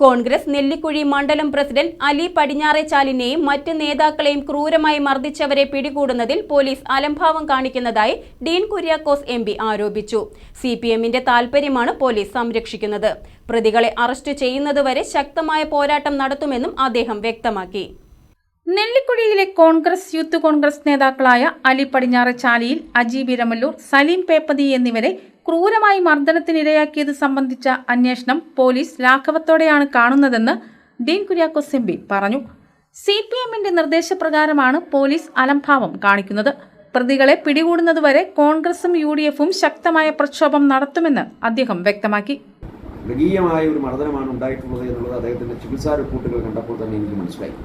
കോൺഗ്രസ് നെല്ലിക്കുഴി മണ്ഡലം പ്രസിഡന്റ് അലി പടിഞ്ഞാറേച്ചാലിനെയും മറ്റ് നേതാക്കളെയും ക്രൂരമായി മർദ്ദിച്ചവരെ പിടികൂടുന്നതിൽ പോലീസ് അലംഭാവം കാണിക്കുന്നതായി ഡീൻ കുര്യാക്കോസ് എം ആരോപിച്ചു. സി പി എമ്മിന്റെ താൽപര്യമാണ് പോലീസ് സംരക്ഷിക്കുന്നത്. പ്രതികളെ അറസ്റ്റ് ചെയ്യുന്നതുവരെ ശക്തമായ പോരാട്ടം നടത്തുമെന്നും അദ്ദേഹം വ്യക്തമാക്കി. നെല്ലിക്കുഴിയിലെ കോൺഗ്രസ് യൂത്ത് കോൺഗ്രസ് നേതാക്കളായ അലി പടിഞ്ഞാറ് ചാലിയിൽ അജീബ് ഇരമല്ലൂർ സലീം പേപ്പതി എന്നിവരെ ക്രൂരമായി മർദ്ദനത്തിനിരയാക്കിയത് സംബന്ധിച്ച അന്വേഷണം പോലീസ് ലാഘവത്തോടെയാണ് കാണുന്നതെന്ന് ഡീൻ കുര്യാക്കോസ് എം പറഞ്ഞു. സി പി എമ്മിന്റെ നിർദ്ദേശപ്രകാരമാണ് പോലീസ് അലംഭാവം കാണിക്കുന്നത്. പ്രതികളെ പിടികൂടുന്നതുവരെ കോൺഗ്രസും യു ഡി എഫും ശക്തമായ പ്രക്ഷോഭം നടത്തുമെന്ന് അദ്ദേഹം വ്യക്തമാക്കി. മൃഗീയമായ ഒരു മർദ്ദനമാണ് ഉണ്ടായിട്ടുള്ളത് എന്നുള്ളത് അദ്ദേഹത്തിന്റെ ചികിത്സാ റിപ്പോർട്ടുകൾ കണ്ടപ്പോൾ തന്നെ എനിക്ക് മനസ്സിലായി.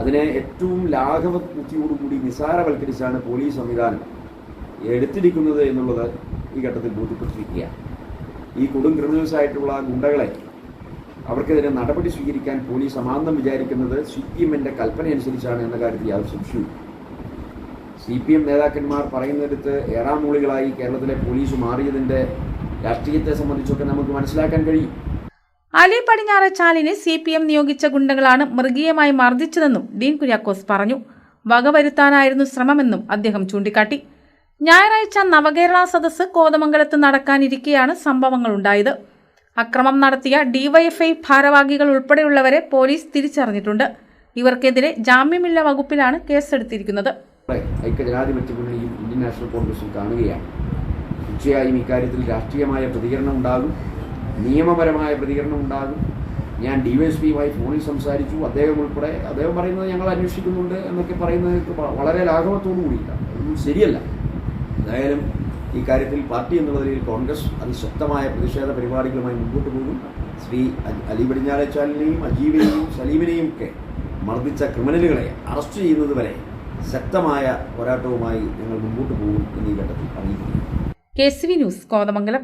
അതിനെ ഏറ്റവും ലാഘവ ബുദ്ധിയോടുകൂടി നിസാരവൽക്കരിച്ചാണ് പോലീസ് സംവിധാനം എടുത്തിരിക്കുന്നത് എന്നുള്ളത് ഈ ഘട്ടത്തിൽ ബോധ്യപ്പെട്ടിരിക്കുകയാണ്. ഈ കൊടും ക്രിമിനൽസ് ആയിട്ടുള്ള ഗുണ്ടകളെ അവർക്കെതിരെ നടപടി സ്വീകരിക്കാൻ പോലീസ് സമാന്തം വിചാരിക്കുന്നത് സി പി എമ്മിന്റെ കൽപ്പന അനുസരിച്ചാണ് എന്ന കാര്യത്തിൽ യാതൊരു സംശയവും സി പി എം നേതാക്കന്മാർ പറയുന്നിടത്ത് ഏറാമൂളികളായി കേരളത്തിലെ പോലീസ് മാറിയതിന്റെ രാഷ്ട്രീയത്തെ സംബന്ധിച്ചൊക്കെ നമുക്ക് മനസ്സിലാക്കാൻ കഴിയും. അലി പടിഞ്ഞാറച്ചാലിനെ സി പി എം നിയോഗിച്ച ഗുണ്ടകളാണ് മൃഗീയമായി മർദ്ദിച്ചതെന്നും ഡീൻ കുര്യാക്കോസ് പറഞ്ഞു. വകവരുത്താനായിരുന്നു ശ്രമമെന്നും അദ്ദേഹം ചൂണ്ടിക്കാട്ടി. ഞായറാഴ്ച നവകേരള സദസ്സ് കോതമംഗലത്ത് നടക്കാനിരിക്കെയാണ് സംഭവങ്ങൾ ഉണ്ടായത് അക്രമം നടത്തിയ ഡിവൈഎഫ്ഐ ഭാരവാഹികൾ ഉൾപ്പെടെയുള്ളവരെ പോലീസ് തിരിച്ചറിഞ്ഞിട്ടുണ്ട്. ഇവർക്കെതിരെ ജാമ്യമില്ല വകുപ്പിലാണ് കേസെടുത്തിരിക്കുന്നത്. ഐക്യജനാധിപത്യ ഇന്ത്യൻ നാഷണൽ കോൺഗ്രസും കാണുകയാണ്. തീർച്ചയായും ഇക്കാര്യത്തിൽ രാഷ്ട്രീയമായ പ്രതികരണം ഉണ്ടാകും. നിയമപരമായ പ്രതികരണം ഉണ്ടാകും. ഞാൻ ഡി വൈ എസ് പിയുമായി ഫോണിൽ സംസാരിച്ചു. അദ്ദേഹം ഉൾപ്പെടെ അദ്ദേഹം പറയുന്നത് ഞങ്ങൾ അന്വേഷിക്കുന്നുണ്ട് എന്നൊക്കെ പറയുന്നത് വളരെ ലാഘവത്തോടു കൂടിയില്ല. അതൊന്നും ശരിയല്ല. എന്തായാലും ഈ കാര്യത്തിൽ പാർട്ടി എന്നുള്ള നിലയിൽ കോൺഗ്രസ് അതിശക്തമായ പ്രതിഷേധ പരിപാടികളുമായി മുമ്പോട്ട് പോകും. ശ്രീ അലി പടിഞ്ഞാറേച്ചാലിനെയും അജീവിനെയും സലീമിനെയും ഒക്കെ മർദ്ദിച്ച ക്രിമിനലുകളെ അറസ്റ്റ് ചെയ്യുന്നത് വരെ ശക്തമായ പോരാട്ടവുമായി ഞങ്ങൾ മുമ്പോട്ട് പോകും എന്നീ ഘട്ടത്തിൽ അറിയിക്കുന്നു. K C V news Kothamangalam.